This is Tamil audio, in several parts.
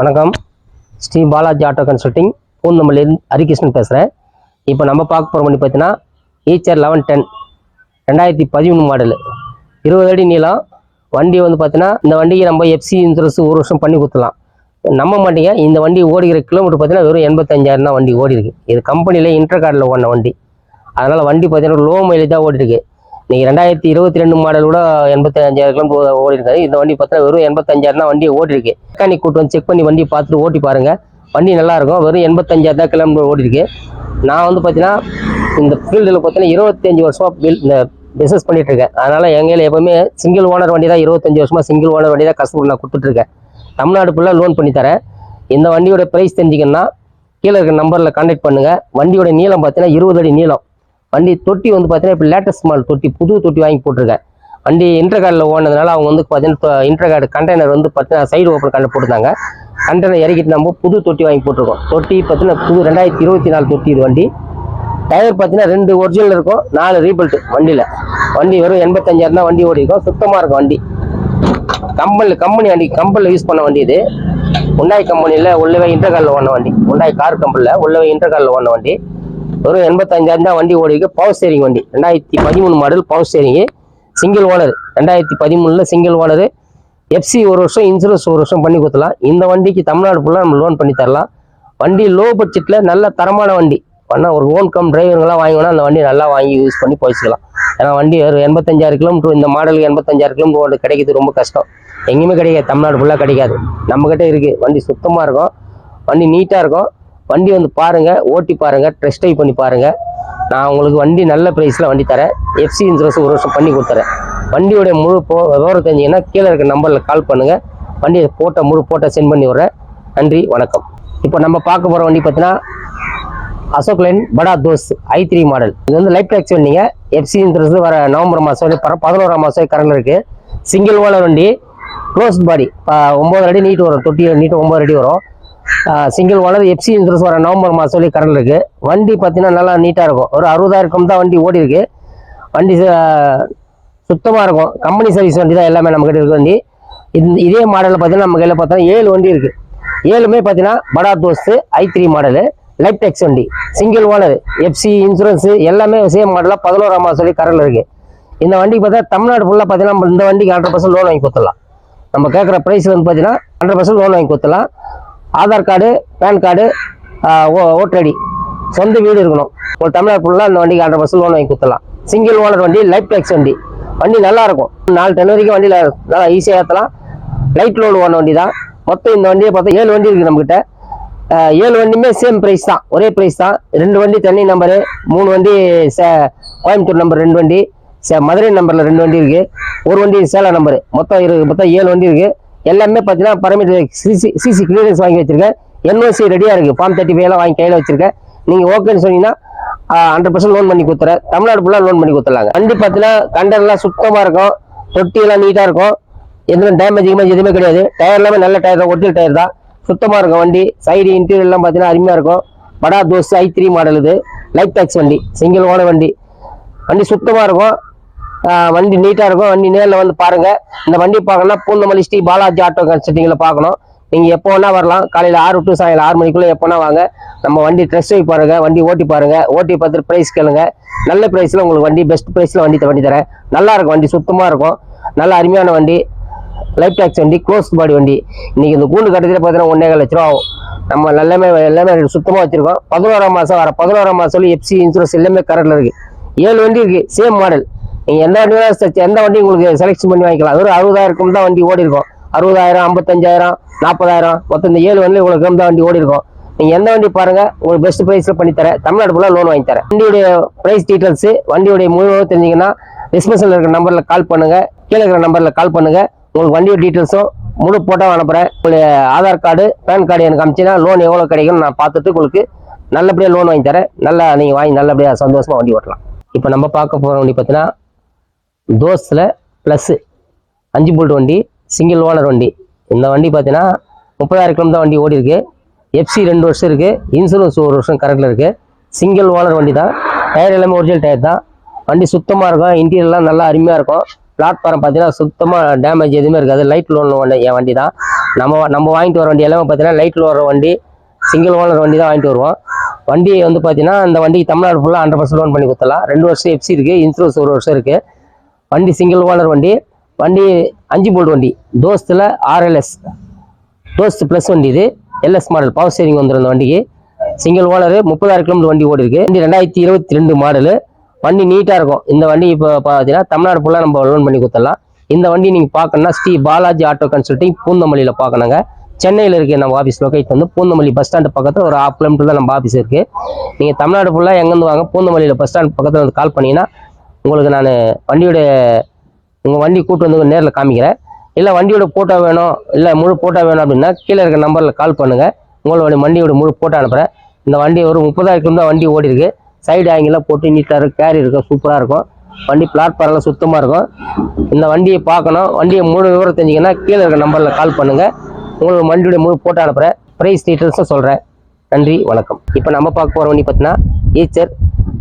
வணக்கம். Sri Balaji auto consulting. நம்பர்லேருந்து ஹரிகிருஷ்ணன் பேசுகிறேன் இப்போ நம்ம பார்க்க போகிற வண்டி பார்த்தீங்கன்னா ஈச்சர் லெவன் டென் ரெண்டாயிரத்தி பதிமூணு மாடலு இருபது அடி நீளம். வண்டி வந்து பார்த்தீங்கன்னா இந்த வண்டிக்கு நம்ம எஃப்சி இன்சூரன்ஸ் ஒரு வருஷம் பண்ணி கொடுத்துலாம் நம்ப மாட்டீங்க இந்த வண்டி ஓடுகிற கிலோமீட்டர் பார்த்தீங்கன்னா வெறும் எண்பத்தஞ்சாயிரம் தான் வண்டி ஓடி இருக்கு இது கம்பெனியில் இன்டர் கார்டில் ஓடின வண்டி. அதனால் வண்டி பார்த்தீங்கன்னா லோ மைலேஜ் தான் ஓடிருக்கு நீங்கள் ரெண்டாயிரத்தி இருபத்தி ரெண்டு மாடல் கூட எண்பத்தி அஞ்சாயிரம் கிலோமீட்டர் ஓடி இருக்காது இந்த வண்டி பார்த்தா வெறும் எண்பத்தஞ்சாயிரம் தான் வண்டி ஓடிருக்கு மெக்கானிக் கூட்டு வந்து செக் பண்ணி வண்டி பார்த்துட்டு ஓட்டி பாருங்க. வண்டி நல்லா இருக்கும். வெறும் எண்பத்தஞ்சாயிரம் தான் கிலோமீட்டர் ஓடிருக்கு. நான் வந்து பார்த்தீங்கன்னா இந்த ஃபீல்டில் பார்த்தீங்கன்னா இருபத்தஞ்சு வருஷமா இந்த பிஸ்னஸ் பண்ணிட்டு இருக்கேன். அதனால எங்கையில் எப்பவுமே சிங்கிள் ஓனர் வண்டி தான் இருபத்தஞ்சு வருஷமா சிங்கிள் ஓனர் வண்டி தான் கஸ்டமர் நான் கொடுத்துட்ருக்கேன் தமிழ்நாடு ஃபுல்லாக லோன் பண்ணி தரேன். இந்த வண்டியோட ப்ரைஸ் தெரிஞ்சிக்கணும்னா கீழே இருக்கிற நம்பரில் கான்டாக்ட் பண்ணுங்கள் வண்டியோட நீளம் பார்த்தீங்கன்னா இருபது அடி நீளம். வண்டி தொட்டி வந்து பார்த்தீங்கன்னா இப்போ லேட்டஸ்ட் மால் தொட்டி புது தொட்டி வாங்கி போட்டிருக்கேன். வண்டி இன்டர்கார்டில் ஓனதுனால அவங்க வந்து பார்த்தீங்கன்னா இன்டர்கார்டு கண்டெய்னர் வந்து பார்த்தீங்கன்னா சைடு ஓப்பன் கண்ட போட்டிருந்தாங்க. கண்டெய்னர் இறக்கிட்டு நம்ம புது தொட்டி வாங்கி போட்டிருக்கோம். தொட்டி பார்த்தீங்கன்னா புது ரெண்டாயிரத்தி இருபத்தி நாலு தொட்டி இது வண்டி. டயர் பார்த்தீங்கன்னா ரெண்டு ஒரிஜினல் இருக்கும் நாலு ரீபல்ட் வண்டியில். வண்டி வெறும் எண்பத்தஞ்சாயிரம் தான் வண்டி ஓடி இருக்கும் சுத்தமாக இருக்கும் வண்டி. கம்பெனியில் கம்பெனி வண்டி கம்பெனியில் யூஸ் பண்ண வண்டி இது. உண்டாய் கம்பெனியில் உள்ளவே இன்டர்காலில் ஓடின வண்டி. உண்டாய் கார் கம்பெனியில் உள்ளவே இன்டர்காலில் ஓடின வண்டி. வெறும் எண்பத்தஞ்சாயிரம் தான் வண்டி ஓடிக்கு பவர் ஸ்டேரிங் வண்டி. ரெண்டாயிரத்தி பதிமூணு model power steering single owner ரெண்டாயிரத்தி பதிமூணில் சிங்கிள் ஓனர் எஃப்சி ஒரு வருஷம் இன்சூரன்ஸ் ஒரு வருஷம் பண்ணி கொடுத்தலாம் இந்த வண்டிக்கு தமிழ்நாடு ஃபுல்லாக நம்ம லோன் பண்ணி தரலாம். வண்டி லோ பட்ஜெட்டில் நல்ல தரமான வண்டி. ஆனால் ஒரு ஓன் கம் டிரைவருங்களாம் வாங்கினா அந்த வண்டி நல்லா வாங்கி யூஸ் பண்ணி போயிச்சுக்கலாம் ஏன்னா வண்டி ஒரு எண்பத்தஞ்சாயிரம் கிலோமீட்டர் இந்த மாடலுக்கு எண்பத்தஞ்சாயிரம் கிலோமீட்டர் ஓடு கிடைக்கிறது ரொம்ப கஷ்டம். எங்கேயுமே கிடைக்காது. தமிழ்நாடு ஃபுல்லாக கிடைக்காது. நம்மக்கிட்ட இருக்குது வண்டி சுத்தமாக இருக்கும். வண்டி நீட்டாக இருக்கும். வண்டி வந்து பாருங்கள் ஓட்டி பாருங்கள் டெஸ்ட் ட்ரைவ் பண்ணி பாருங்கள் நான் உங்களுக்கு வண்டி நல்ல ப்ரைஸில் வண்டி தரேன். எஃப்சி இன்சூரன்ஸ் ஒரு வருஷம் பண்ணி கொடுத்துறேன். வண்டியோட முழு போ விவரம் தெரிஞ்சிங்கன்னா கீழே இருக்க நம்பரில் கால் பண்ணுங்கள் வண்டியை போட்டோ முழு போட்டோ சென்ட் பண்ணி விட்றேன். நன்றி வணக்கம். இப்போ நம்ம பார்க்க போகிற வண்டி பார்த்தீங்கன்னா Ashok Leyland Bada Dost I three model. இது வந்து லைஃப் டேக்ஸ் வண்டிங்க எஃப்சி இன்சூரன்ஸ் வர நவம்பர் மாதம் வரைக்கும் பதினோராம் மாதம் கரண்டில் இருக்குது சிங்கிள் ஓனர் வண்டி க்ளோஸ் பாடி ஒம்பது அடி நீட்டு வரும் தொட்டி நீட்டு ஒம்பது அடி வரும். சிங்கிள் ஓனர் எஃப்சி இன்சூரன்ஸ் வர நவம்பர் மாதம் சொல்லி கரண்ட் இருக்குது வண்டி பார்த்தீங்கன்னா நல்லா நீட்டாக இருக்கும். ஒரு அறுபதாயிரம் தான் வண்டி ஓடி இருக்கு. வண்டி சுத்தமாக இருக்கும். கம்பெனி சர்வீஸ் வண்டி தான் எல்லாமே நம்ம கிட்ட இருக்கு வண்டி. இந்த இதே மாடலில் பார்த்தீங்கன்னா நம்ம கையில் பார்த்தா ஏழு வண்டி இருக்குது ஏழுமே பார்த்தீங்கன்னா Bada Dost I three model life tax வண்டி. சிங்கிள் ஓனர் எஃப்சி இன்சூரன்ஸு எல்லாமே சேம் மாடலாக பதினோராம் மாதம் சொல்லி கரண்டில் இருக்குது இந்த வண்டிக்கு பார்த்தா தமிழ்நாடு ஃபுல்லாக பார்த்தீங்கன்னா நம்ம இந்த வண்டிக்கு ஹண்ட்ரட் பர்சன்ட் லோன் வாங்கி கொடுத்துடலாம். நம்ம கேட்குற ப்ரைஸ் வந்து பார்த்தீங்கன்னா ஹண்ட்ரட் பர்சன்ட் லோன் வாங்கி கொடுத்துடலாம். Aadhaar card PAN card voter ID. சொந்த வீடு இருக்கணும். ஒரு தமிழ்நாடு ஃபுல்லாக இந்த வண்டிக்கு ஹண்ட்ரட் பர்சன்ட் லோன் வாங்கி கொடுத்துடலாம். சிங்கிள் ஓனர் வண்டி லைஃப் டேக்ஸ் வண்டி. வண்டி நல்லா இருக்கும் நாலு டன் வரைக்கும் வண்டியில் நல்லா ஈஸியாக ஏற்றலாம் லைட் லோடு ஓன வண்டி தான் மொத்தம் இந்த வண்டியை பார்த்தா ஏழு வண்டி இருக்குது நம்மக்கிட்ட ஏழு வண்டியுமே சேம் ப்ரைஸ் தான். ஒரே ப்ரைஸ் தான். ரெண்டு வண்டி தனி நம்பரு மூணு வண்டி சே கோயம்புத்தூர் நம்பர் ரெண்டு வண்டி சே மதுரை நம்பரில் ரெண்டு வண்டி இருக்குது ஒரு வண்டி சேலம் நம்பரு மொத்தம் இருக்கு மொத்தம் ஏழு வண்டி இருக்குது எல்லாமே பார்த்தீங்கன்னா பரமீட்டர் சிசி சிசி கிளியரன்ஸ் வாங்கி வச்சிருக்கேன். என்ஓசி ரெடியாக இருக்குது ஃபார்ம் தேர்ட்டி ஃபைவ்லாம் வாங்கி கையில் வச்சிருக்கேன். நீங்கள் ஓகேன்னு சொன்னீங்கன்னா ஹண்ட்ரட் பர்சன்ட் லோன் பண்ணி கொடுத்துறேன். தமிழ்நாடு ஃபுல்லாக லோன் பண்ணி கொடுத்துடலாங்க. வண்டி பார்த்தீங்கன்னா கண்டர்லாம் சுத்தமாக இருக்கும். தொட்டியெல்லாம் நீட்டாக இருக்கும். எதுவும் டேமேஜ் கிமேஜ் எதுவுமே கிடையாது. டயர் எல்லாமே நல்ல டயர் தான். ஒரிஜினல் டயர் தான். சுத்தமாக இருக்கும் வண்டி. சைடு இன்டீரியர்லாம் பார்த்தீங்கன்னா அருமையாக இருக்கும். Bada Dost I three model இது. லைட் டேக்ஸ் வண்டி. சிங்கிள் ஓன வண்டி. வண்டி சுத்தமாக இருக்கும். வண்டி நீட்டாக இருக்கும். வண்டி நேரில் வந்து பாருங்கள் இந்த வண்டி பார்க்கணும்னா பூந்தமல்லி ஸ்ரீ பாலாஜி ஆட்டோ கன்சல்ட்டிங்கில் பார்க்கணும். நீங்கள் எப்போ வேணா வரலாம். காலையில் ஆறு டு சாயங்காலம் ஆறு மணிக்குள்ளே எப்போனா வாங்க. நம்ம வண்டி ட்ரெஸ் ட்ரைவ் பாருங்கள் வண்டி ஓட்டி பாருங்கள் ஓட்டி பார்த்துட்டு ப்ரைஸ் கேளுங்க. நல்ல ப்ரைஸில் உங்களுக்கு வண்டி பெஸ்ட் ப்ரைஸில் வண்டி வண்டி தரேன். நல்லா இருக்கும். வண்டி சுத்தமாக இருக்கும். நல்ல அருமையான வண்டி. லைஃப் டேக்ஸ் வண்டி க்ளோஸ் பாடி வண்டி. இன்றைக்கி இந்த கூண்டு கட்டத்தில் பார்த்தீங்கன்னா ஒன்றே லட்ச ரூபா ஆகும். நம்ம எல்லாமே எல்லாமே சுத்தமாக வச்சுருக்கோம். பதினோராம் மாதம் வர பதினோராம் மாதம் எஃப்சி இன்சூரன்ஸ் எல்லாமே கரண்டில் இருக்குது ஏழு வண்டி இருக்குது சேம் மாடல் நீங்கள் எந்த வண்டி வேணாலும் எந்த வண்டி உங்களுக்கு செலெக்ஷன் பண்ணி வாங்கிக்கலாம். ஒரு அறுபதாயிரம் தான் வண்டி ஓடி இருக்கும் அறுபதாயிரம் ஐம்பத்தஞ்சாயிரம் நாற்பதாயிரம் மொத்தம் இந்த ஏழு வண்டி உங்களுக்கு தான் வண்டி ஓடி இருக்கும் நீங்கள் எந்த வண்டி பாருங்கள் உங்களுக்கு பெஸ்ட் ப்ரைஸில் பண்ணித்தரேன் தமிழ்நாடு ஃபுல்லாக லோன் வாங்கி தரேன். வண்டியுடைய ப்ரைஸ் டீட்டெயில்ஸு வண்டியுடைய முழுவதும் தெரிஞ்சிங்கன்னா டிஸ்கிரிப்ஷனில் இருக்கிற நம்பரில் கால் பண்ணுங்கள் கீழே இருக்கிற நம்பரில் கால் பண்ணுங்கள் உங்களுக்கு வண்டியோட டீட்டெயில்ஸும் முழு போட்டோ அனுப்புகிறேன் உங்களுடைய ஆதார் கார்டு பேன் கார்டு எனக்கு அமிச்சினா லோன் எவ்வளோ கிடைக்கும்னு நான் பார்த்துட்டு உங்களுக்கு நல்லபடியாக லோன் வாங்கி தரேன். நல்லா நீங்கள் வாங்கி நல்லபடியாக சந்தோஷமாக வண்டி ஓட்டலாம். இப்போ நம்ம பார்க்க போகிற வண்டி பார்த்தீங்கன்னா தோஸில் ப்ளஸ்ஸு அஞ்சு போல்ட் வண்டி சிங்கிள் ஓனர் வண்டி. இந்த வண்டி பார்த்தீங்கன்னா முப்பதாயிரம் கிலோமீட்டர் வண்டி ஓடி இருக்கு எஃப்சி ரெண்டு வருஷம் இருக்குது இன்சூரன்ஸ் ஒரு வருஷம் கரெக்டில் இருக்குது சிங்கிள் ஓனர் வண்டி தான். டயர் எல்லாமே ஒரிஜினல் டயர் தான். வண்டி சுத்தமாக இருக்கும். இன்டீரியர்லாம் நல்லா அருமையாக இருக்கும். பிளாட்ஃபாரம் பார்த்தீங்கன்னா சுத்தமாக டேமேஜ் எதுவுமே இருக்காது. லைட் லோன் வண்டி என் வண்டி தான். நம்ம நம்ம வாங்கிட்டு வர வண்டி எல்லாமே பார்த்தீங்கன்னா லைட்டில் வர வண்டி சிங்கிள் ஓனர் வண்டி தான் வாங்கிட்டு வருவோம். வண்டி வந்து பார்த்தீங்கன்னா இந்த வண்டி தமிழ்நாடு ஃபுல்லாக ஹண்ட்ரட் பர்சன்ட் லோன் பண்ணி கொடுத்தலாம் ரெண்டு வருஷம் எஃப்சி இருக்குது இன்சூரன்ஸ் ஒரு வருஷம் இருக்குது வண்டி சிங்கிள் ஓனர் வண்டி வண்டி அஞ்சு போல்ட் வண்டி தோஸ்தில் ஆர்எல்எஸ் தோஸ்த் ப்ளஸ் வண்டி இது எல்எஸ் மாடல் பவர் ஸ்டேரிங் வந்துடும் வண்டிக்கு. சிங்கிள் ஓனர் முப்பதாயிரம் கிலோமீட்டர் வண்டி ஓடி இருக்கு வண்டி ரெண்டாயிரத்தி இருபத்தி ரெண்டு மாடலு வண்டி நீட்டாக இருக்கும். இந்த வண்டி இப்போ பார்த்தீங்கன்னா தமிழ்நாடு ஃபுல்லாக நம்ம லோன் பண்ணி கொடுத்துடலாம். இந்த வண்டி நீங்கள் பார்க்கணும்னா ஸ்ரீ பாலாஜி ஆட்டோ கன்சல்ட்டிங் பூந்தமல்லியில் பார்க்கணுங்க. சென்னையில் இருக்கு நம்ம ஆஃபீஸ் லொக்கேட் வந்து பூந்தமல்லி பஸ் ஸ்டாண்டு பக்கத்தில் ஒரு ஹாஃப் கிலோமீட்டர் தான் நம்ம ஆஃபீஸ் இருக்குது நீங்கள் தமிழ்நாடு ஃபுல்லாக எங்கேருந்து வாங்க பூந்தமல்லியில் பஸ் ஸ்டாண்ட் பக்கத்தில் வந்து கால் பண்ணீங்கன்னா உங்களுக்கு நான் வண்டியோட உங்கள் வண்டி கூப்பிட்டு வந்து நேரில் காமிக்கிறேன். இல்லை வண்டியோட ஃபோட்டோ வேணும் இல்லை முழு ஃபோட்டோ வேணும் அப்படின்னா கீழே இருக்க நம்பரில் கால் பண்ணுங்கள் உங்களோட வண்டியோட முழு ஃபோட்டோ அனுப்புகிறேன் இந்த வண்டி ஒரு முப்பதாயிரம் தான் வண்டி ஓடி இருக்கு. சைடு ஆங்கிலாம் போட்டு நீட்டாக இருக்கும் கேரி இருக்கும் சூப்பராக இருக்கும். வண்டி பிளாட்ஃபார்ம்லாம் சுத்தமாக இருக்கும். இந்த வண்டியை பார்க்கணும். வண்டியை முழு விவரம் தெரிஞ்சிங்கன்னா கீழே இருக்க நம்பரில் கால் பண்ணுங்கள் உங்களுக்கு வண்டியோட முழு ஃபோட்டோ அனுப்புகிறேன் ப்ரைஸ் டீட்டெயில்ஸும் சொல்கிறேன் நன்றி வணக்கம். இப்போ நம்ம பார்க்க போகிற வண்டி பார்த்தீங்கன்னா ஈச்சர்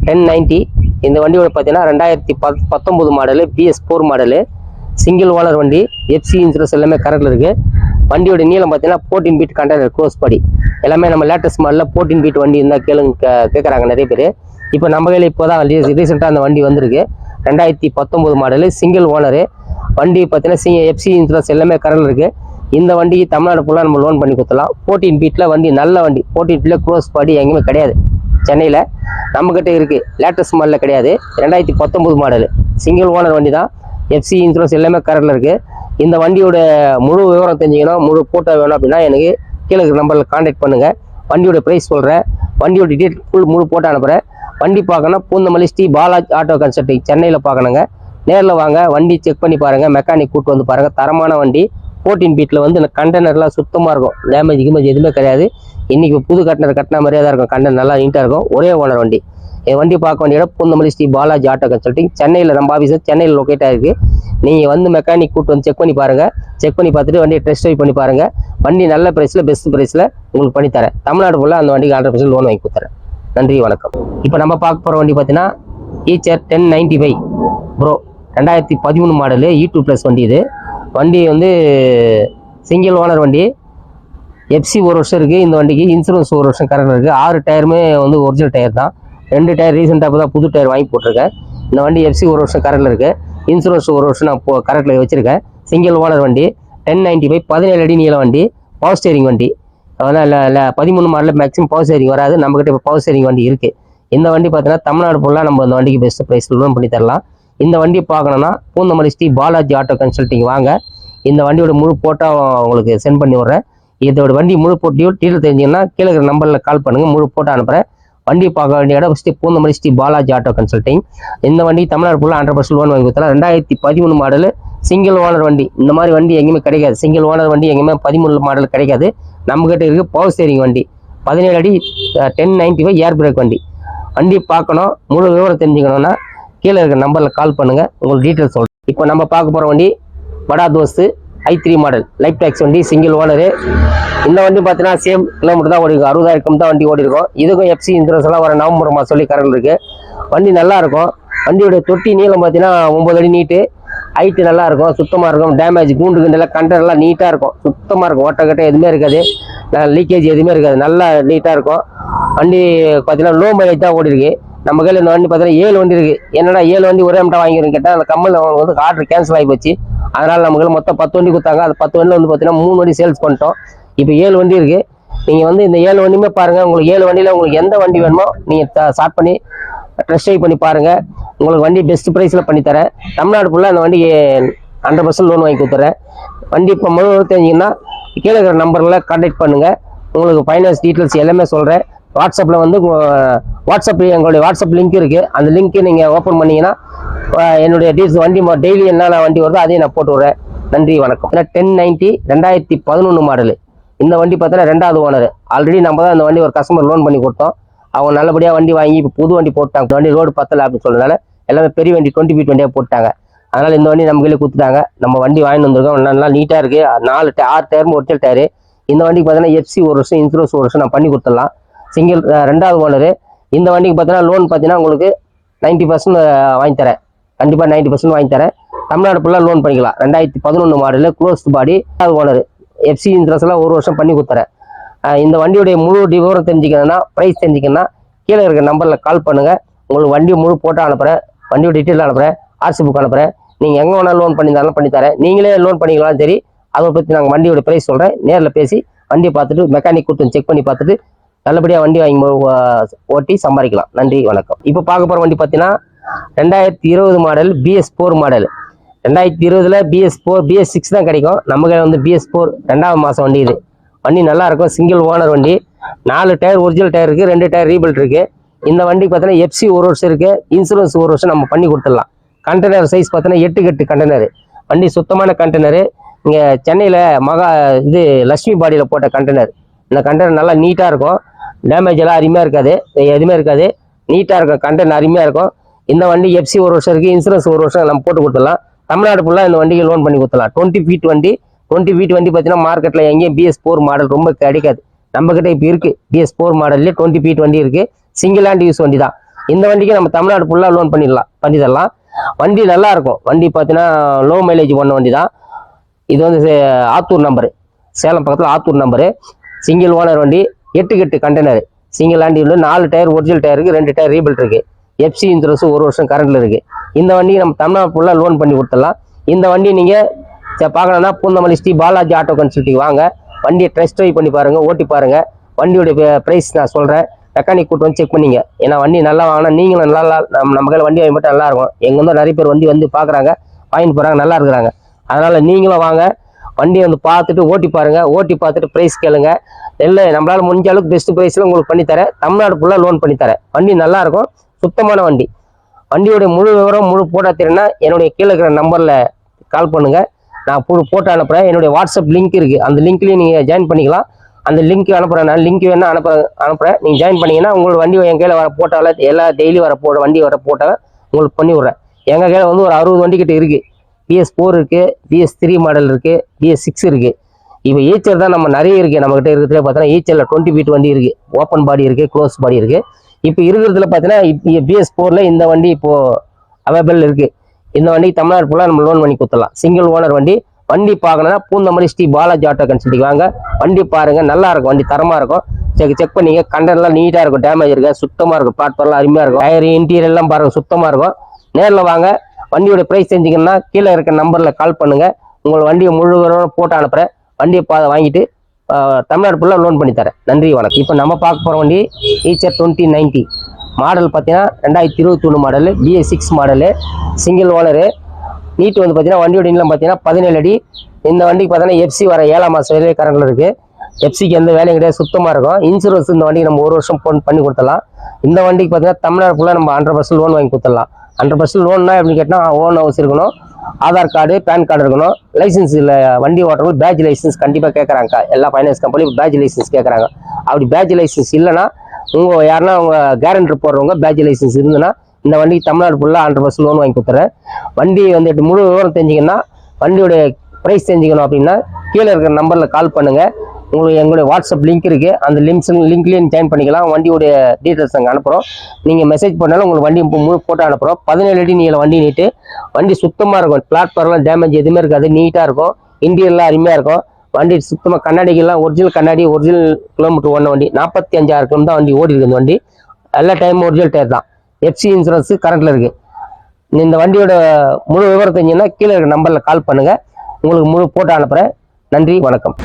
டென் நைன்ட்டி இந்த வண்டியோட பார்த்தீங்கன்னா ரெண்டாயிரத்தி பத் பத்தொம்போது model BS four model single owner வண்டி எஃப்சி இன்சூரன்ஸ் எல்லாமே கரெக்டில் இருக்குது வண்டியோட நீளம் பார்த்தீங்கன்னா ஃபோர்டீன் பீட் கண்டெய்னர் க்ளோஸ் படி எல்லாமே நம்ம லேட்டஸ்ட் மாடலில் ஃபோர்டீன் பீட் வண்டி இருந்தால் கேளுங்க கேட்குறாங்க நிறைய பேர். இப்போ நம்ம கையில் இப்போ தான் ரீசெண்டாக அந்த வண்டி வந்திருக்கு. ரெண்டாயிரத்தி பத்தொம்போது மாடலு சிங்கிள் ஓனரு வண்டி பார்த்தீங்கன்னா சி எஃப்சி இன்சூரன்ஸ் எல்லாமே கரெக்டில் இருக்குது இந்த வண்டிக்கு தமிழ்நாடு ஃபுல்லாக நம்ம லோன் பண்ணி கொடுத்துலாம் ஃபோர்டீன் பீட்டில் வண்டி நல்ல வண்டி. ஃபோர்டீன் பீட்டில் க்ளோஸ் படி எங்கேயுமே கிடையாது. சென்னையில் நம்மக்கிட்ட இருக்குது லேட்டஸ்ட் மாடலில் கிடையாது. ரெண்டாயிரத்தி பத்தொம்போது மாடலு சிங்கிள் ஓனர் வண்டி தான் எஃப்சி இன்சூரன்ஸ் எல்லாமே கரெக்டில் இருக்குது இந்த வண்டியோட முழு விவரம் தெரிஞ்சுக்கணும். முழு ஃபோட்டோ வேணும் அப்படின்னா எனக்கு கீழே இருக்கிற நம்பரில் காண்டாக்ட் பண்ணுங்கள் வண்டியோட ப்ரைஸ் சொல்கிறேன் வண்டியோட டீட்டெயில் ஃபுல் முழு ஃபோட்டோ அனுப்புகிறேன் வண்டி பார்க்கணும். பூந்தமல்லி ஸ்ரீ பாலாஜ் ஆட்டோ கன்சல்டிங் சென்னையில் பார்க்கணுங்க. நேரில் வாங்க. வண்டி செக் பண்ணி பாருங்கள் மெக்கானிக் கூட்டு வந்து பாருங்கள் தரமான வண்டி. ஃபோர்டீன் பீட்டில் வந்து இந்த கண்டெய்னர்லாம் சுத்தமாக இருக்கும். டேமேஜ் கிமேஜ் எதுவுமே கிடையாது. இன்றைக்கி புது கட்டினர் கட்டின மாதிரியே தான் இருக்கும். கண்டெய்னர் நல்லா நீட்டாக இருக்கும். ஒரே ஓனர் வண்டி. என் வண்டி பார்க்க வேண்டிய இடம் பூந்தமல்லி ஸ்ரீ பாலாஜி ஆட்டோ கன்சல்டிங் சென்னையில் நம்ம ஆஃபீஸ் சென்னையில் லொக்கேட் ஆகிருக்கு நீங்கள் வந்து மெக்கானிக் கூட்டு வந்து செக் பண்ணி பாருங்கள் செக் பண்ணி பார்த்துட்டு வண்டியை டெஸ்ட் ட்ரைவ் பண்ணி பாருங்கள் வண்டி நல்ல ப்ரைஸில் பெஸ்ட் ப்ரைஸில் உங்களுக்கு பண்ணித்தரேன் தமிழ்நாடு ஃபுல்லாக அந்த வண்டிக்கு ஹண்ட்ரட் பர்சன்ட் லோன் வாங்கி கொடுத்துறேன். நன்றி வணக்கம். இப்போ நம்ம பார்க்க போகிற வண்டி பார்த்தீங்கன்னா Eicher ten ninety five pro ரெண்டாயிரத்தி பதிமூணு மாடலு இ டூ ப்ளஸ் வண்டி இது. வண்டி வந்து சிங்கிள் ஓனர் வண்டி. எஃப்சி ஒரு வருஷம் இருக்குது இந்த வண்டிக்கு இன்சூரன்ஸ் ஒரு வருஷம் கரெக்டாக இருக்குது ஆறு டயருமே வந்து ஒரிஜினல் டயர் தான். ரெண்டு டயர் ரீசெண்டாக இப்போ தான் புது டயர் வாங்கி போட்டிருக்கேன். இந்த வண்டி எஃப்சி ஒரு வருஷம் கரெக்டில் இருக்குது இன்சூரன்ஸ் ஒரு வருஷம் நான் கரெக்டில் வச்சுருக்கேன். சிங்கிள் ஓனர் வண்டி. டென் நைன்ட்டி ஃபைவ் பதினேழு அடி நீள வண்டி. பவர் ஸ்டேரிங் வண்டி. அதனால் இல்லை இல்லை பதிமூணு மாடலில் மேக்ஸிமம் பவர் ஸ்டேரிங் வராது. நம்மக்கிட்ட இப்போ பவர் ஸ்டேரிங் வண்டி இருக்குது இந்த வண்டி பார்த்தீங்கன்னா தமிழ்நாடு ஃபுல்லாக நம்ம இந்த வண்டிக்கு பெஸ்ட் ப்ரைஸ் லோன் பண்ணி தரலாம். இந்த வண்டி பார்க்கணுன்னா பூந்தமல்லி ஸ்ரீ பாலாஜி ஆட்டோ கன்சல்ட்டிங் வாங்க. இந்த வண்டியோட முழு போட்டோ உங்களுக்கு சென்ட் பண்ணி விட்றேன். இதோட வண்டி முழு போட்டியோ டீட்டெயில் தெரிஞ்சிங்கன்னா கீழே இருக்கிற நம்பரில் கால் பண்ணுங்கள் முழு போட்டோ அனுப்புகிறேன் வண்டி பார்க்க வேண்டிய இடம் first Poonamallee Sri Balaji auto consulting இந்த வண்டி தமிழ்நாடு ஃபுல்லாக ஹண்ட்ரட் பர்சன்ட் லோன் வாங்கி கொடுத்தலாம் ரெண்டாயிரத்தி பதிமூணு மாடலு சிங்கிள் ஓனர் வண்டி. இந்த மாதிரி வண்டி எங்கேயுமே கிடைக்காது. சிங்கிள் ஓனர் வண்டி எங்கேயுமே பதிமூணு மாடல் கிடைக்காது. நம்மக்கிட்ட இருக்குது பவர் ஸ்டேரிங் வண்டி. பதினேழு அடி ten ninety five air brake வண்டி. வண்டி பார்க்கணும். முழு விவரம் தெரிஞ்சுக்கணும்னா கீழே இருக்கிற நம்பரில் கால் பண்ணுங்கள் உங்களுக்கு டீட்டெயில்ஸ் சொல்கிறேன் இப்போ நம்ம பார்க்க போகிற வண்டி Bada Dost I three model life tax வண்டி சிங்கிள் ஓனரு இந்த வண்டி பார்த்தீங்கன்னா சேம் கிலோமீட்டர் தான் ஓடி இருக்கும் அறுபதாயிரம் தான் வண்டி ஓடிருக்கும் இதுக்கும் எஃப்சி இன்சூரன்ஸ் எல்லாம் வர நவம்பர் மாதம் சொல்லி கரண்ட் இருக்குது வண்டி நல்லா இருக்கும். வண்டியோட தொட்டி நீளம் பார்த்தீங்கன்னா ஒம்பது அடி நீட்டு. ஹைட்டு நல்லா இருக்கும். சுத்தமாக இருக்கும். டேமேஜ் கூண்டு கிண்டெல்லாம் கண்டர் எல்லாம் நீட்டாக இருக்கும். சுத்தமாக இருக்கும். ஓட்டக்கட்டை எதுவுமே இருக்காது. லீக்கேஜ் எதுவுமே இருக்காது. நல்லா நீட்டாக இருக்கும். வண்டி பார்த்தீங்கன்னா லோ மைலேஜ் தான் ஓடி இருக்கு நம்ம கையில் இந்த வண்டி பார்த்தீங்கன்னா ஏழு வண்டி இருக்குது என்னடா ஏழு வண்டி ஒரே மட்டும் வாங்கிக்கிறேன்னு கேட்டால் அந்த கம்மல் வந்து ஆர்டர் கேன்சல் ஆகி போச்சு. அதனால் நம்ம கையில் மொத்தம் பத்து வண்டி கொடுத்தாங்க. அந்த பத்து வண்டியில் வந்து பார்த்தீங்கன்னா மூணு வண்டி சேல்ஸ் பண்ணிட்டோம். இப்போ ஏழு வண்டி இருக்குது நீங்கள் வந்து இந்த ஏழு வண்டியுமே பாருங்கள் உங்களுக்கு ஏழு வண்டியில் உங்களுக்கு எந்த வண்டி வேணுமோ நீங்கள் ஸ்டார்ட் பண்ணி ட்ரெஸ் ட்ரைவ் பண்ணி பாருங்கள் உங்களுக்கு வண்டி பெஸ்ட் ப்ரைஸில் பண்ணித்தரேன் தமிழ்நாடு ஃபுல்லாக அந்த வண்டி ஹண்ட்ரட் பர்சன்ட் லோன் வாங்கி கொடுத்துறேன். வண்டி இப்போ முழுவதும் தெரிஞ்சிங்கன்னா கீழே இருக்கிற நம்பரில் கான்டாக்ட் பண்ணுங்கள் உங்களுக்கு ஃபைனான்ஸ் டீட்டெயில்ஸ் எல்லாமே சொல்கிறேன் வாட்ஸ்அப்பில் வந்து வாட்ஸ்அப் எங்களுடைய வாட்ஸ்அப் லிங்க் இருக்குது அந்த லிங்க்கை நீங்கள் ஓப்பன் பண்ணிங்கன்னா என்னுடைய டீல்ஸ் வண்டி டெய்லி என்னென்ன வண்டி வருதோ அதையும் நான் போட்டு விட்றேன். நன்றி வணக்கம். டென் நைன்ட்டி ரெண்டாயிரத்தி பதினொன்று மாடலு இந்த வண்டி பார்த்தீங்கன்னா ரெண்டாவது ஓனர் ஆல்ரெடி நம்ம தான் இந்த வண்டி ஒரு கஸ்டமர் லோன் பண்ணி கொடுத்தோம். அவங்க நல்லபடியாக வண்டி வாங்கி இப்போ புது வண்டி போட்டாங்க. வண்டி ரோடு பத்தலை அப்படின்னு சொல்றதுனால எல்லாமே பெரிய வண்டி டுவெண்ட்டி ஃபீட் வண்டியாக போட்டாங்க. அதனால் இந்த வண்டி நம்ம கையில் கொடுத்துட்டாங்க. நம்ம வண்டி வாங்கிட்டு வந்திருக்கோம். நல்லா நீட்டாக இருக்குது நாலு டே ஆறு டயரும் ஒரிஜினல் டயரு இந்த வண்டிக்கு பார்த்தீங்கன்னா எஃப்சி ஒரு வருஷம் இன்சூரன்ஸ் ஒரு வருஷம் நான் பண்ணி கொடுத்துடலாம். சிங்கிள் ரெண்டாவது ஓனரு இந்த வண்டிக்கு பார்த்தீங்கன்னா லோன் பார்த்தீங்கன்னா உங்களுக்கு நைன்ட்டி பர்சன்ட் வாங்கி தரேன். கண்டிப்பாக நைன்ட்டி பர்சன்ட் வாங்கி தரேன். தமிழ்நாடு ஃபுல்லாக லோன் பண்ணிக்கலாம். ரெண்டாயிரத்தி பதினொன்று மாடலு க்ளோஸ் பாடி அது ஓனர் எஃப்சி இன்சூரன்ஸ்லாம் ஒரு வருஷம் பண்ணி கொடுத்துறேன். இந்த வண்டியுடைய முழு விவரம் தெரிஞ்சுக்கணும்னா ப்ரைஸ் தெரிஞ்சுக்கணும்னா கீழே இருக்கிற நம்பரில் கால் பண்ணுங்கள் உங்களுக்கு வண்டி முழு போட்டோ அனுப்புகிறேன் வண்டியோட டீட்டெயில் அனுப்புகிறேன் ஆர்சி புக் அனுப்புகிறேன் நீங்கள் எங்கே வேணாலும் லோன் பண்ணியிருந்தாலும் பண்ணித்தரேன் நீங்களே லோன் பண்ணிக்கலாம் சரி அதை பற்றி நாங்கள் வண்டியோட ப்ரைஸ் சொல்கிறேன் நேரில் பேசி வண்டியை பார்த்துட்டு மெக்கானிக் கொடுத்து செக் பண்ணி பார்த்துட்டு நல்லபடியாக வண்டி வாங்கி ஓட்டி சம்பாதிக்கலாம். நன்றி வணக்கம். இப்போ பார்க்க போகிற வண்டி பார்த்தீங்கன்னா ரெண்டாயிரத்தி இருபது மாடல் பிஎஸ் ஃபோர் மாடல் ரெண்டாயிரத்தி இருபதுல பிஎஸ் ஃபோர் பிஎஸ் சிக்ஸ் தான் கிடைக்கும். நம்ம கையில் வந்து பிஎஸ் ஃபோர் ரெண்டாவது மாதம் வண்டி இது. வண்டி நல்லா இருக்கும். சிங்கிள் ஓனர் வண்டி. நாலு டயர் ஒரிஜினல் டயர் இருக்குது ரெண்டு டயர் ரீபில்ட் இருக்குது இந்த வண்டிக்கு பார்த்தீங்கன்னா எஃப்சி ஒரு வருஷம் இருக்குது இன்சூரன்ஸ் ஒரு வருஷம் நம்ம பண்ணி கொடுத்துடலாம். கண்டெய்னர் சைஸ் பார்த்தீங்கன்னா எட்டுக்கு கெட்டு கண்டெய்னர் வண்டி சுத்தமான கண்டெய்னரு இங்கே சென்னையில் மகா இது லக்ஷ்மி பாடியில் போட்ட கண்டெய்னர் இந்த கண்டெய்னர் நல்லா நீட்டாக இருக்கும். டேமேஜ் எல்லாம் அருமையாக இருக்காது. எதுவுமே இருக்காது. நீட்டாக இருக்கும் கண்டெய்னர் அருமையாக இருக்கும். இந்த வண்டி எஃப்சி ஒரு வருஷம் இருக்குது இன்சூரன்ஸ் ஒரு வருஷம் நம்ம போட்டு கொடுத்துடலாம். தமிழ்நாடு ஃபுல்லாக இந்த வண்டிக்கு லோன் பண்ணி கொடுத்துலாம் டுவெண்ட்டி ஃபீட் வண்டி. டுவெண்ட்டி ஃபீட் வண்டி பார்த்தீங்கன்னா மார்க்கெட்டில் எங்கேயும் பிஎஸ் ஃபோர் மாடல் ரொம்ப கிடைக்காது. நம்மக்கிட்ட இப்போ இருக்குது பிஎஸ் ஃபோர் மாடல்லே டுவெண்ட்டி ஃபீட் வண்டி இருக்குது சிங்கிள் ஹேண்ட் யூஸ் வண்டி தான் இந்த வண்டிக்கு நம்ம தமிழ்நாடு ஃபுல்லாக லோன் பண்ணிடலாம். பண்ணி தரலாம். வண்டி நல்லா இருக்கும். வண்டி பார்த்தீங்கன்னா லோ மைலேஜ் பண்ண வண்டி தான் இது வந்து சே- ஆத்தூர் நம்பரு சேலம் பக்கத்தில் ஆத்தூர் நம்பரு சிங்கிள் ஓனர் வண்டி எட்டு கெட்டு கண்டெய்னர் சிங்கிள் ஹேண்ட் உள்ள நாலு டயர் ஒரிஜினல் டயருக்கு ரெண்டு டயர் ரீபில்ட் இருக்குது எஃப்சி இன்சூரன்ஸ் ஒரு வருஷம் கரண்டில் இருக்குது இந்த வண்டி நம்ம தமிழ்நாடு ஃபுல்லாக லோன் பண்ணி கொடுத்துடலாம். இந்த வண்டி நீங்கள் பார்க்கணுன்னா பூந்தமல்லி ஸ்ரீ பாலாஜி ஆட்டோ கன்சல்ட்டிங் வாங்க. வண்டியை டெஸ்ட் ட்ரைவ் பண்ணி பாருங்கள் ஓட்டி பாருங்கள் வண்டியோடைய ப்ரைஸ் நான் சொல்கிறேன் மெக்கானிக் கூட்டு வந்து செக் பண்ணிங்க. ஏன்னா வண்டி நல்லா வாங்கினா நீங்களும் நல்லா நம்ம நம்ம கையில் வண்டி வாங்கி மட்டும் நல்லா இருக்கும். நிறைய பேர் வண்டி வந்து பார்க்குறாங்க வாங்கிட்டு போகிறாங்க நல்லா இருக்கிறாங்க. அதனால் நீங்களும் வாங்க. வண்டியை வந்து பார்த்துட்டு ஓட்டி பாருங்கள் ஓட்டி பார்த்துட்டு ப்ரைஸ் கேளுங்க. இல்லை நம்மளால் முடிஞ்ச அளவுக்கு பெஸ்ட் ப்ரைஸில் உங்களுக்கு பண்ணித்தரேன் தமிழ்நாடு ஃபுல்லாக லோன் பண்ணித்தரேன் வண்டி நல்லா இருக்கும் சுத்தமான வண்டி. வண்டியோடைய முழு விவரம் முழு போட்டா தெரியும்னா என்னுடைய கீழே இருக்கிற நம்பரில் கால் பண்ணுங்கள் நான் புது போட்டோ அனுப்புகிறேன் என்னுடைய வாட்ஸ்அப் லிங்க் இருக்குது அந்த லிங்க்லேயும் நீங்கள் ஜாயின் பண்ணிக்கலாம். அந்த லிங்க் அனுப்புகிறேன் நான் லிங்க் வேணால் அனுப்ப அனுப்புகிறேன் நீங்கள் ஜாயின் பண்ணிங்கன்னா உங்களோட வண்டி என் கையில் வர போட்டோவில் எல்லா டெய்லி வர போட வண்டி வர போட்டோவை உங்களுக்கு பண்ணி விட்றேன். எங்கள் கையில் வந்து ஒரு அறுபது வண்டி கிட்ட இருக்குது பிஎஸ் ஃபோர் இருக்குது பிஎஸ் த்ரீ மாடல் இருக்குது பிஎஸ் சிக்ஸ் இருக்குது இப்போ ஈச்சர் தான் நம்ம நிறைய இருக்குது நம்மகிட்ட இருக்கிறதுல பார்த்தீங்கன்னா ஈச்சரில் டுவெண்ட்டி ஃபீட் வண்டி இருக்குது ஓப்பன் பாடி இருக்குது க்ளோஸ் பாடி இருக்குது இப்போ இருக்கிறதுல பார்த்தீங்கன்னா இப்போ பிஎஸ் ஃபோரில் இந்த வண்டி இப்போது அவைலபிள் இருக்குது இந்த வண்டி தமிழ்நாடு ஃபுல்லாக நம்ம லோன் பண்ணி கொடுத்துடலாம். சிங்கிள் ஓனர் வண்டி வண்டி பார்க்கணுன்னா பூந்தமல்லி ஸ்ரீ பாலாஜி ஆட்டோ கன்சல்ட்டிங் வாங்க. வண்டி பாருங்கள் நல்லாயிருக்கும் வண்டி தரமாக இருக்கும். செக் செக் பண்ணிங்க. கண்டெல்லாம் நீட்டாக இருக்கும். டேமேஜ் இருக்குது சுத்தமாக இருக்கும். பிளாட்ஃபார்ம்லாம் அருமையாக இருக்கும். டயர் இன்டீரியர்லாம் பாருங்கள் சுத்தமாக இருக்கும். நேரில் வாங்க. வண்டியோட ப்ரைஸ் தெரிஞ்சிங்கன்னா கீழே இருக்க நம்பரில் கால் பண்ணுங்கள் உங்கள் வண்டியை முழுவதும் விவரம் போட்டு அனுப்புகிறேன் வண்டியை பா வாங்கிட்டு தமிழ்நாடு ஃபுல்லாக லோன் பண்ணி தரேன். நன்றி வணக்கம். இப்போ நம்ம பார்க்க போகிற வண்டி ஈச்சர் டுவெண்ட்டி நைன்ட்டி மாடல் பார்த்தீங்கன்னா ரெண்டாயிரத்தி இருபத்தி ஒன்று model BS six model single owner neat வந்து பார்த்தீங்கன்னா வண்டியோட நீளம் பார்த்தீங்கன்னா பதினேழு அடி. இந்த வண்டிக்கு பார்த்தீங்கன்னா எஃப்சி வர ஏழாம் மாதம் வரையும் கரண்டில் இருக்குது எஃப்சிக்கு எந்த வேலையும் கிடையாது சுத்தமாக இருக்கும். இன்சூரன்ஸ் இந்த வண்டிக்கு நம்ம ஒரு வருஷம் ஃபோன் பண்ணி கொடுத்துடலாம். இந்த வண்டிக்கு பார்த்தீங்கன்னா தமிழ்நாடு ஃபுல்லாக நம்ம ஹண்ட்ரட் பர்சன்ட் லோன் வாங்கி கொடுத்துடலாம். ஹண்ட்ரட் பர்சன்ட் லோன்னா எப்படின்னு கேட்டால் ஓன் ஹவுஸ் இருக்கணும் ஆதார் கார்டு பேன் கார்டு இருக்கணும். லைசன்ஸ் இல்லை வண்டி ஓட்டுறவங்க பேட்ச் லைசன்ஸ் கண்டிப்பாக கேட்குறாங்க எல்லா ஃபைனான்ஸ் கம்பெனியும் பேட்ச் லைசன்ஸ் கேட்குறாங்க அப்படி பேட்ச் லைசன்ஸ் இல்லைன்னா உங்கள் யாருன்னா உங்கள் கேரண்டர் போடுறவங்க பேட்ச் லைசன்ஸ் இருந்துன்னா இந்த வண்டிக்கு தமிழ்நாடு ஃபுல்லாக ஹண்ட்ரட் பர்சன்ட் லோன் வாங்கி கொடுத்துறேன். வண்டி வந்துட்டு முழு விவரம் தெரிஞ்சிங்கன்னா வண்டியோடைய ப்ரைஸ் தெரிஞ்சுக்கணும் அப்படின்னா கீழே இருக்கிற நம்பரில் கால் பண்ணுங்கள் உங்களுக்கு எங்களுடைய வாட்ஸ்அப் லிங்க் இருக்குது அந்த லிங்க்ஸ் லிங்க்லேயும் ஜாயின் பண்ணிக்கலாம். வண்டியோடைய டீட்டெயில்ஸ் நாங்கள் அனுப்புகிறோம் நீங்கள் மெசேஜ் பண்ணாலும் உங்களுக்கு வண்டி முழு ஃபோட்டோ அனுப்புகிறோம் பதினேழு அடி நீங்கள் வண்டி நீட்டு. வண்டி சுத்தமாக இருக்கும். பிளாட்ஃபார்ம்லாம் டேமேஜ் எதுவுமே இருக்காது. நீட்டாக இருக்கும். இன்டீரியர்லாம் அருமையாக இருக்கும். வண்டி சுத்தமாக கண்ணாடிகள்லாம் ஒரிஜினல் கண்ணாடி ஒரிஜினல் கிலோமீட்டர் ஓடின வண்டி. நாற்பத்தி அஞ்சாயிரம் கிலோமீட்டர் தான் வண்டி ஓடி இருக்குது வண்டி. எல்லா டைமும் ஒரிஜினல் டயர் தான். எஃப்சி இன்சூரன்ஸு கரண்ட்டில் இருக்குது இந்த வண்டியோட முழு விவரம் தெரிஞ்சுன்னா கீழே இருக்க நம்பரில் கால் பண்ணுங்கள் உங்களுக்கு முழு ஃபோட்டோ அனுப்புகிறேன் நன்றி வணக்கம்.